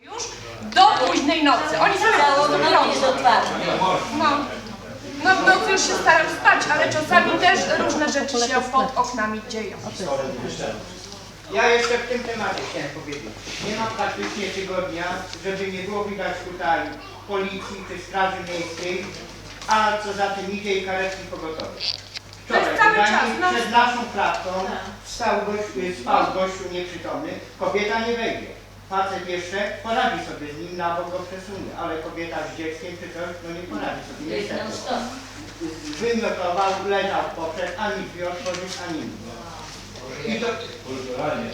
Już do późnej nocy. Oni po prostu noc jest piją. otwarte. No. No w nocy już się staram spać, ale czasami też różne rzeczy się pod oknami dzieją. Ja jeszcze w tym temacie chciałem powiedzieć. Nie ma praktycznie tygodnia, żeby nie było widać tutaj policji czy straży miejskiej, a co za tym idzie i karetki pogotowie. To jest cały czas, no. przed naszą klatką stał gościu, spał gościu nieprzytomny, kobieta nie wejdzie. Facet jeszcze poradzi sobie z nim, na bok go przesunie, ale kobieta z dzieckiem czy coś, no nie poradzi sobie. Niestety. Wymiotował, leżał w poprzek, ani drzwi otworzyć, ani nic. I to,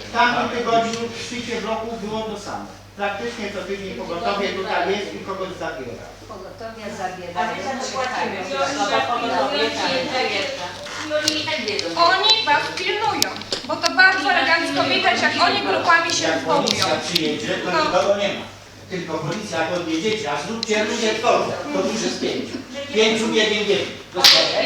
w tamtym tygodniu w szczycie bloku było to samo. Praktycznie co tydzień pogotowie tutaj jest i kogoś zabiera. Pogotowia A zabierają. my tam płacimy. czekają. I oni i tak wiedzą. Oni was pilnują, bo to bardzo elegancko widać, jak oni grupami się Jak zwołują. policja przyjedzie, to No. nikogo nie ma. Tylko policja jak odjedziecie, a zróbcie ludzie tworzą, to duży z pięciu. Pięciu biegiem biegiem. Dostępne.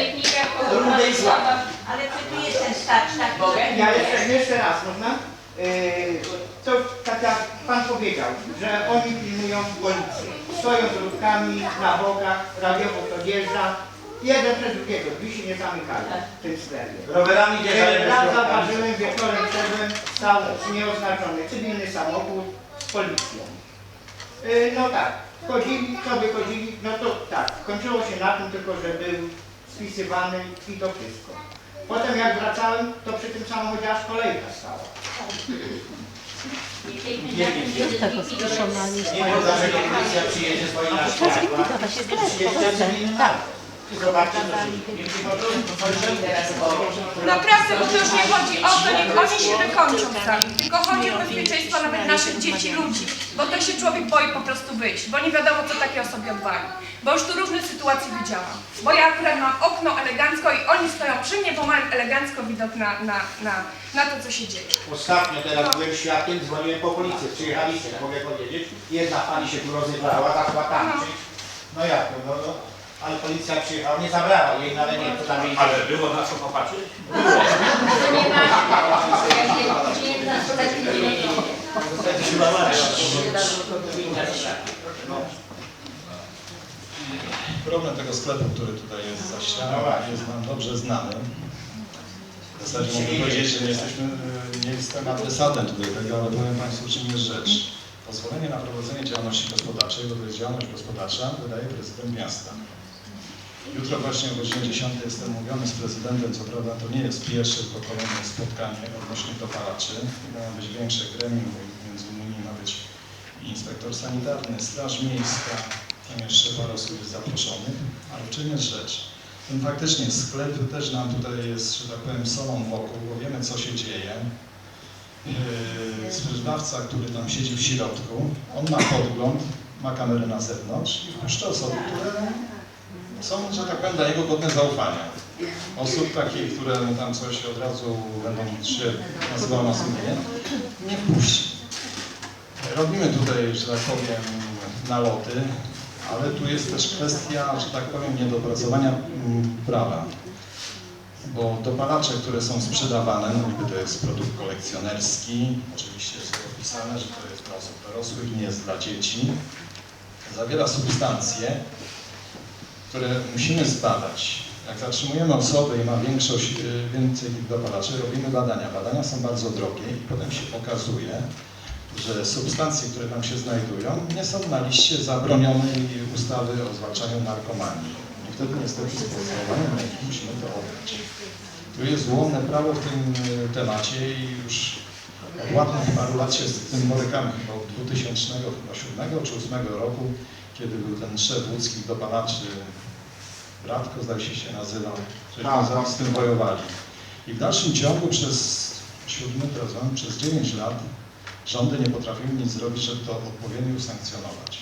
Rude i słabe. Ale czy tu jest ten starcz tak? Ja jeszcze, jeszcze raz, można? Yy, to tak jak Pan powiedział, że oni pilnują policję. Stoją z rurkami na bokach, radiowo podjeżdża. Jeden przez drugiego, drzwi się nie zamykają w tym sklepie. Rowerami wjeżdżają Raz zauważyłem, wieczorem szedłem, stał nieoznaczony cywilny samochód z policją. Yy, no tak, chodzili, sobie chodzili, no to tak, kończyło się na tym tylko, że był spisywany i to wszystko. Potem jak wracałem, to przy tym samochodzie aż kolejka stała. Nie wiem dlaczego policja przyjedzie swoi na światła. Przyjeżdża cywilny naród. Zobaczcie co się dzieje. Nie przychodzą, to chodzi teraz o... Naprawdę, bo to już nie chodzi o to, niech oni się wykończą sami, tylko chodzi o bezpieczeństwo nawet naszych dzieci, ludzi, bo to się człowiek boi po prostu wyjść, bo nie wiadomo, co takie osoby odwali. Bo już tu różne sytuacje widziałam. Bo ja akurat mam okno elegancko i oni stoją przy mnie, bo mają elegancko widok na, na, na, na to, co się dzieje. Ostatnio teraz byłem świadkiem, dzwoniłem po policję. Przyjechaliście, mogę powiedzieć. Jedna pani się tu rozebrała, zaszła tańczyć. No jak to, no, no. Ale policja przyjechała, nie zabrała jej, no ale nie, to tam jej... Ale było na co popatrzeć? Problem tego sklepu, który tutaj jest za ścianą, jest nam dobrze znany. W zasadzie mogę powiedzieć, że nie jesteśmy, y, nie jestem adresatem tutaj tego, ale powiem Państwu, czym jest rzecz. Pozwolenie na prowadzenie działalności gospodarczej, bo to jest działalność gospodarcza, wydaje prezydent miasta. Jutro właśnie o godzinie 10 jestem mówiony z prezydentem, co prawda to nie jest pierwsze, tylko kolejne spotkanie odnośnie dopalaczy. Ma być większe gremium, między innymi ma być inspektor sanitarny, straż miejska, tam jeszcze parę osób jest zaproszonych, ale czym jest rzecz? Ten faktycznie sklep też nam tutaj jest, że tak powiem, solą wokół, bo wiemy co się dzieje. Yy, Sprzedawca, który tam siedzi w środku, on ma podgląd, ma kamerę na zewnątrz i wpuszcza osoby, które są, że tak powiem, dla niego godne zaufania. Osób takich, które tam coś od razu będą się nazywały na sumienie, nie wpuści. Robimy tutaj, że tak powiem, naloty, ale tu jest też kwestia, że tak powiem, niedopracowania mm, prawa. Bo dopalacze, które są sprzedawane, no niby to jest produkt kolekcjonerski, oczywiście jest opisane, że to jest dla osób dorosłych, nie jest dla dzieci. Zawiera substancje, które musimy zbadać. Jak zatrzymujemy osobę i ma większość, y, więcej dopalaczy, robimy badania. Badania są bardzo drogie i potem się okazuje, że substancje, które tam się znajdują, nie są na liście zabronionej ustawy o zwalczaniu narkomanii. I wtedy niestety z podstawowaniem ręki musimy to oddać. Tu jest ułomne prawo w tym y, temacie i już od ładnych paru lat się z tym borykamy, od 2007 czy 2008 roku, kiedy był ten szef łódzkich dopalaczy, Bratko zdaje się się nazywał, żeśmy Tak. z tym wojowali. I w dalszym ciągu przez siódmy, teraz mam, przez 9 lat rządy nie potrafiły nic zrobić, żeby to odpowiednio usankcjonować.